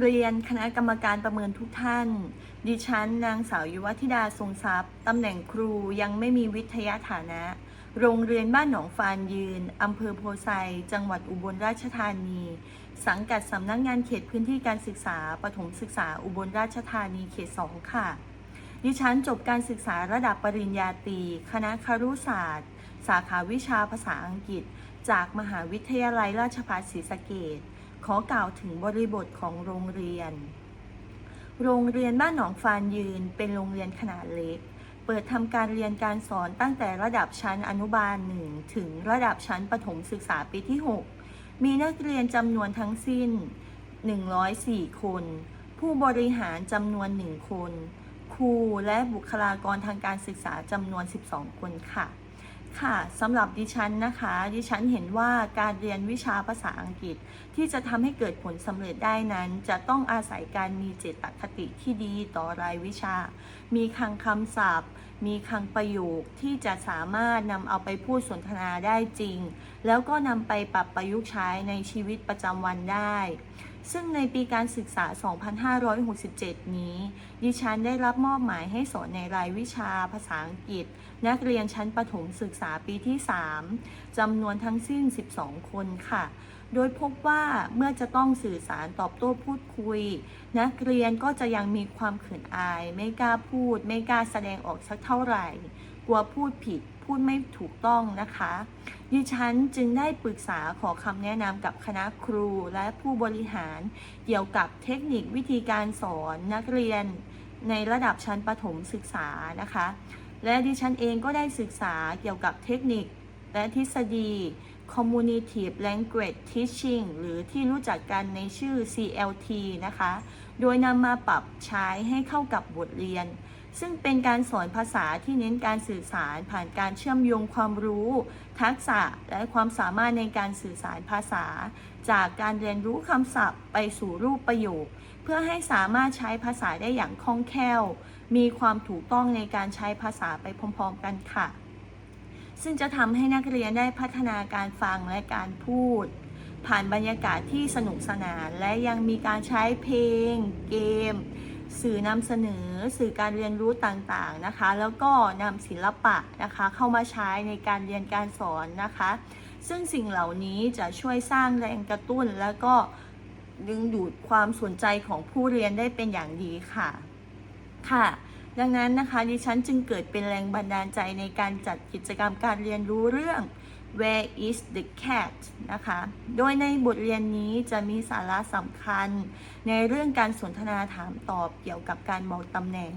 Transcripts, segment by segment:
เรียนคณะกรรมการประเมินทุกท่าน ดิฉันนางสาวยุวธิดาทรงทรัพย์ ตำแหน่งครูยังไม่มีวิทยาฐานะ โรงเรียนบ้านหนองฟานยืน อำเภอโพไซ จังหวัดอุบลราชธานี สังกัดสำนักงานเขตพื้นที่การศึกษาปฐมศึกษาอุบลราชธานีเขต 2 ค่ะ ดิฉันจบการศึกษาระดับปริญญาตรีคณะครุศาสตร์ สาขาวิชาภาษาอังกฤษ จากมหาวิทยาลัยราชภัฏศรีสะเกษ ขอกล่าวถึงบริบทของโรงเรียน โรงเรียนบ้านหนองฟานยืนเป็นโรงเรียนขนาดเล็ก เปิดทำการเรียนการสอนตั้งแต่ระดับชั้นอนุบาล1ถึงระดับชั้นประถมศึกษาปีที่ 6 มีนักเรียนจำนวนทั้งสิ้น 104 คน ผู้บริหารจำนวน 1 คน ครูและบุคลากรทางการศึกษาจำนวน 12 คนค่ะ ค่ะสำหรับดิฉันนะคะ ดิฉันเห็นว่าการเรียนวิชาภาษาอังกฤษ ที่จะทำให้เกิดผลสำเร็จได้นั้น จะต้องอาศัยการมีเจตคติที่ดีต่อรายวิชา มีคลังคำศัพท์ มีคลังประโยคที่จะสามารถนำเอาไปพูดสนทนาได้จริง แล้วก็นำไปปรับประยุกต์ใช้ในชีวิตประจำวันได้ ซึ่งในปีการศึกษา 2567 นี้ ดิฉันได้รับมอบหมายให้สอนในรายวิชาภาษาอังกฤษ นักเรียนชั้นประถมศึกษาปีที่ 3จำนวนทั้งสิ้น 12 คนค่ะ โดยพบว่าเมื่อจะต้องสื่อสารตอบโต้พูดคุย นักเรียนก็จะยังมีความเขินอาย ไม่กล้าพูด ไม่กล้าแสดงออกสักเท่าไหร่ กลัวพูดผิดพูดไม่ถูกต้องนะคะ ดิฉันจึงได้ปรึกษาขอคำแนะนำกับคณะครูและผู้บริหาร เกี่ยวกับเทคนิควิธีการสอนนักเรียนในระดับชั้นประถมศึกษานะคะ และดิฉันเองก็ได้ศึกษาเกี่ยวกับเทคนิคและทฤษฎี Cognitive Language Teaching หรือที่รู้จักกันในชื่อ CLT นะคะ โดยนำมาปรับใช้ให้เข้ากับบทเรียน ซึ่งเป็นการสอนภาษาที่เน้นการสื่อสารผ่านการเชื่อมโยงความรู้ ทักษะและความสามารถในการสื่อสารภาษา จากการเรียนรู้คำศัพท์ไปสู่รูปประโยค เพื่อให้สามารถใช้ภาษาได้อย่างคล่องแคล่ว มีความถูกต้องในการใช้ภาษาไปพร้อมๆกันค่ะ ซึ่งจะทำให้นักเรียนได้พัฒนาการฟังและการพูด ผ่านบรรยากาศที่สนุกสนานและยังมีการใช้เพลง เกม สื่อนำเสนอสื่อการเรียนรู้ต่างๆนะคะ แล้วก็นำศิลปะนะคะเข้ามาใช้ในการเรียนการสอนนะคะ ซึ่งสิ่งเหล่านี้จะช่วยสร้างแรงกระตุ้น แล้วก็ดึงดูดความสนใจของผู้เรียนได้เป็นอย่างดีค่ะค่ะ ดังนั้นนะคะดิฉันจึงเกิดเป็นแรงบันดาลใจในการจัดกิจกรรมการเรียนรู้เรื่อง Where is the cat นะคะ โดยในบทเรียนนี้จะมีสาระสำคัญ ในเรื่องการสนทนาถามตอบเกี่ยวกับการบอกตำแหน่ง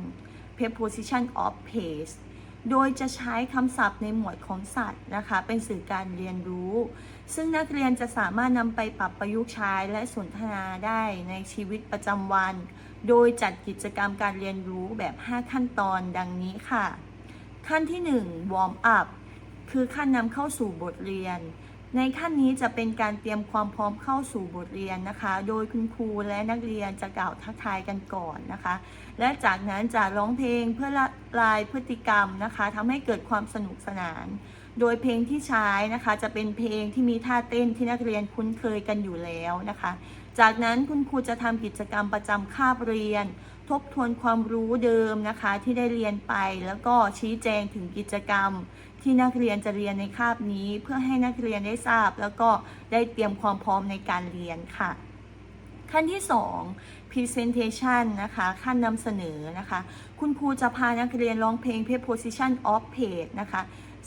preposition of place โดยจะใช้คำศัพท์ในหมวดของสัตว์นะคะ เป็นสื่อการเรียนรู้ ซึ่งนักเรียนจะสามารถนำไปปรับประยุกต์ใช้และสนทนาได้ในชีวิตประจำวัน โดยจัดกิจกรรมการเรียนรู้แบบ 5 ขั้นตอนดังนี้ค่ะ ขั้นที่ 1 warm up คือขั้นนำเข้าสู่บทเรียน ในขั้นนี้จะเป็นการเตรียมความพร้อมเข้าสู่บทเรียนนะคะ โดยคุณครูและนักเรียนจะกล่าวทักทายกันก่อนนะคะ และจากนั้นจะร้องเพลงเพื่อละลายพฤติกรรมนะคะทำให้เกิดความสนุกสนาน โดยเพลงที่ใช้นะคะ จะเป็นเพลงที่มีท่าเต้นที่นักเรียนคุ้นเคยกันอยู่แล้วนะคะ จากนั้นคุณครูจะทำกิจกรรมประจำคาบเรียนทบทวนความรู้เดิมนะคะที่ได้เรียนไปแล้วก็ชี้แจงถึงกิจกรรม ที่นักเรียนจะเรียนในคาบนี้ เพื่อให้นักเรียนได้ทราบ แล้วก็ได้เตรียมความพร้อมในการเรียนค่ะ ขั้นที่ 2 presentation นะคะ ขั้นนำเสนอนะคะ คุณครูจะพานักเรียนร้องเพลง preposition of place นะคะ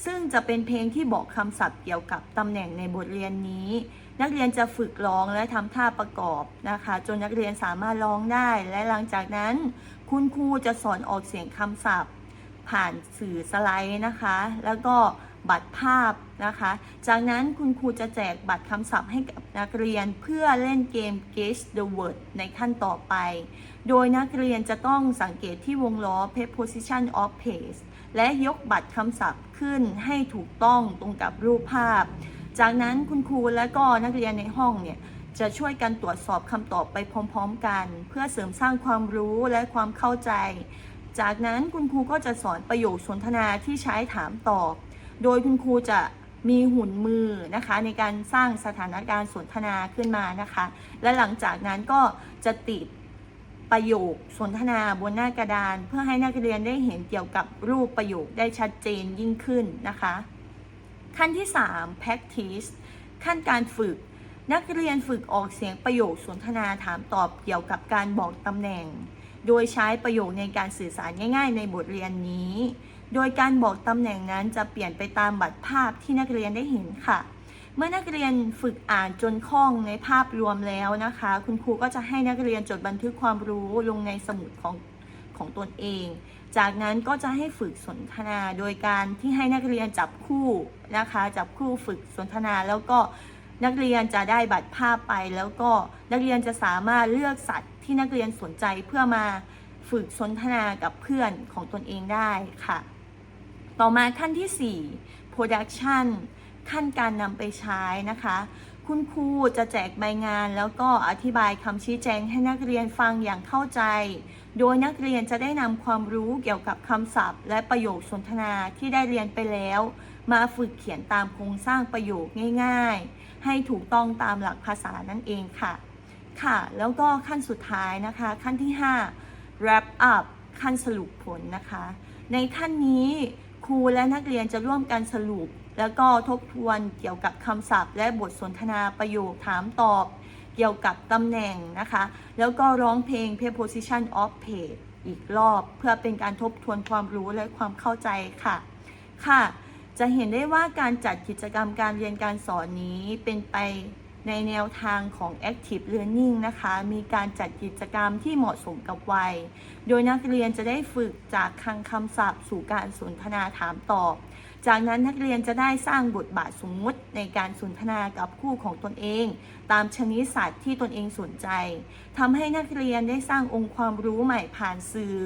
ซึ่งจะเป็นเพลงที่บอกคำศัพท์เกี่ยวกับตำแหน่งในบทเรียนนี้ นักเรียนจะฝึกร้องและทำท่าประกอบนะคะ จนนักเรียนสามารถร้องได้ และหลังจากนั้น คุณครูจะสอนออกเสียงคำศัพท์ ผ่านสื่อสไลด์นะคะ แล้วก็บัตรภาพนะคะ จากนั้นคุณครูจะแจกบัตรคำศัพท์ให้กับนักเรียนเพื่อเล่นเกม Guess the Word ในขั้นต่อไป โดยนักเรียนจะต้องสังเกตที่วงล้อ preposition of place และยกบัตรคำศัพท์ขึ้นให้ถูกต้องตรงกับรูปภาพ จากนั้นคุณครูและก็นักเรียนในห้องเนี่ยจะช่วยกันตรวจสอบคำตอบไปพร้อม ๆ กัน เพื่อเสริมสร้างความรู้และความเข้าใจ จากนั้นคุณครูก็จะสอนประโยคสนทนาที่ใช้ถามตอบ โดยคุณครูจะมีหุ่นมือนะคะในการสร้างสถานการณ์สนทนาขึ้นมานะคะ และหลังจากนั้นก็จะติดประโยคสนทนาบนหน้ากระดาน เพื่อให้นักเรียนได้เห็นเกี่ยวกับรูปประโยคได้ชัดเจนยิ่งขึ้นนะคะ ขั้นที่ 3 practice ขั้นการฝึก นักเรียนฝึกออกเสียงประโยคสนทนาถามตอบเกี่ยวกับการบอกตำแหน่ง โดยใช้ประโยคในการสื่อสารง่ายๆ ในบทเรียนนี้ โดยการบอกตำแหน่งนั้นจะเปลี่ยนไปตามบัตรภาพที่นักเรียนได้เห็นค่ะ เมื่อนักเรียนฝึกอ่านจนคล่องในภาพรวมแล้วนะคะ คุณครูก็จะให้นักเรียนจดบันทึกความรู้ลงในสมุดของของตนเอง จากนั้นก็จะให้ฝึกสนทนาโดยการที่ให้นักเรียนจับคู่นะคะ จับคู่ฝึกสนทนาแล้วก็นักเรียนจะได้บัตรภาพไป แล้วก็นักเรียนจะสามารถเลือกสัตว์ ที่นักเรียนสนใจเพื่อมาฝึกสนทนากับเพื่อนของตนเองได้ค่ะ ต่อมาขั้นที่ 4 production ขั้นการนำไปใช้นะคะ คุณครูจะแจกใบงาน แล้วก็อธิบายคำชี้แจงให้นักเรียนฟังอย่างเข้าใจ โดยนักเรียนจะได้นำความรู้เกี่ยวกับคำศัพท์ และประโยคสนทนาที่ได้เรียนไปแล้ว มาฝึกเขียนตามโครงสร้างประโยคง่าย ๆ ให้ถูกต้องตามหลักภาษานั่นเองค่ะ ค่ะ แล้วก็ขั้นสุดท้ายนะคะ ขั้นที่ 5 wrap up ขั้นสรุปผลนะคะ ในขั้นนี้ครูและนักเรียนจะร่วมกันสรุป แล้วก็ทบทวนเกี่ยวกับคำศัพท์ และบทสนทนาประโยคถามตอบเกี่ยวกับตำแหน่งนะคะ แล้วก็ร้องเพลง preposition of page อีกรอบเพื่อเป็นการทบทวนความรู้และความเข้าใจค่ะ ค่ะ จะเห็นได้ว่าการจัดกิจกรรมการเรียนการสอนนี้เป็นไป ในแนวทางของ active learning นะคะ มีการจัดกิจกรรมที่เหมาะสมกับวัย โดยนักเรียนจะได้ฝึกจากคลังคำศัพท์ สู่การสนทนาถามตอบ จากนั้นนักเรียนจะได้สร้างบทบาทสมมติในการสนทนากับคู่ของตนเอง ตามชนิดสัตว์ที่ตนเองสนใจทำให้นักเรียนได้สร้างองค์ความรู้ใหม่ผ่านสื่อ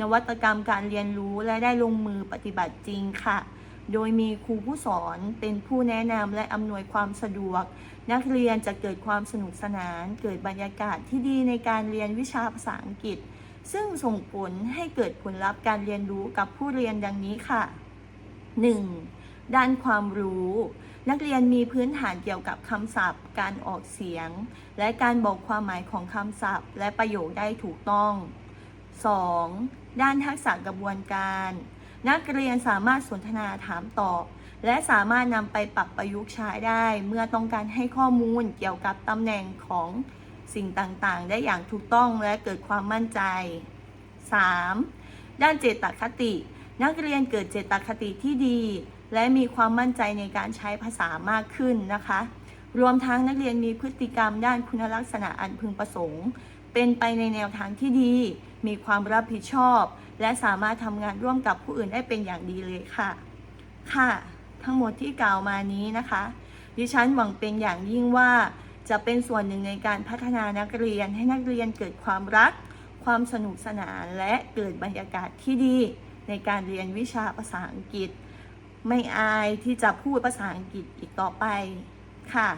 นวัตกรรมการเรียนรู้และได้ลงมือปฏิบัติจริงค่ะ โดยมีครูผู้สอนเป็นผู้แนะนำและอำนวยความสะดวก นักเรียนจะเกิดความสนุกสนาน เกิดบรรยากาศที่ดีในการเรียนวิชาภาษาอังกฤษ ซึ่งส่งผลให้เกิดผลลัพธ์การเรียนรู้กับผู้เรียนดังนี้ค่ะ 1. ด้านความรู้ นักเรียนมีพื้นฐานเกี่ยวกับคำศัพท์ การออกเสียง และการบอกความหมายของคำศัพท์ และประโยคได้ถูกต้อง 2. ด้านทักษะกระบวนการ นักเรียนสามารถสนทนาถามตอบ และสามารถนำไปปรับประยุกต์ใช้ได้ เมื่อต้องการให้ข้อมูลเกี่ยวกับตำแหน่งของสิ่งต่างๆ ได้อย่างถูกต้องและเกิดความมั่นใจ 3. ด้านเจตคติ นักเรียนเกิดเจตคติที่ดี และมีความมั่นใจในการใช้ภาษามากขึ้นนะคะ รวมทั้งนักเรียนมีพฤติกรรมด้านคุณลักษณะอันพึงประสงค์ เป็นไปในแนวทางที่ดี มีความรับผิดชอบ และสามารถทำงานร่วมกับผู้อื่นได้เป็นอย่างดีเลยค่ะ ค่ะ ทั้งหมดที่กล่าวมานี้นะคะ ดิฉันหวังเป็นอย่างยิ่งว่าจะเป็นส่วนหนึ่งในการพัฒนานักเรียนให้นักเรียนเกิดความรัก ความสนุกสนานและเกิดบรรยากาศที่ดี ในการเรียนวิชาภาษาอังกฤษ ไม่อายที่จะพูดภาษาอังกฤษอีกต่อไปค่ะ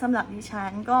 สำหรับดิฉันก็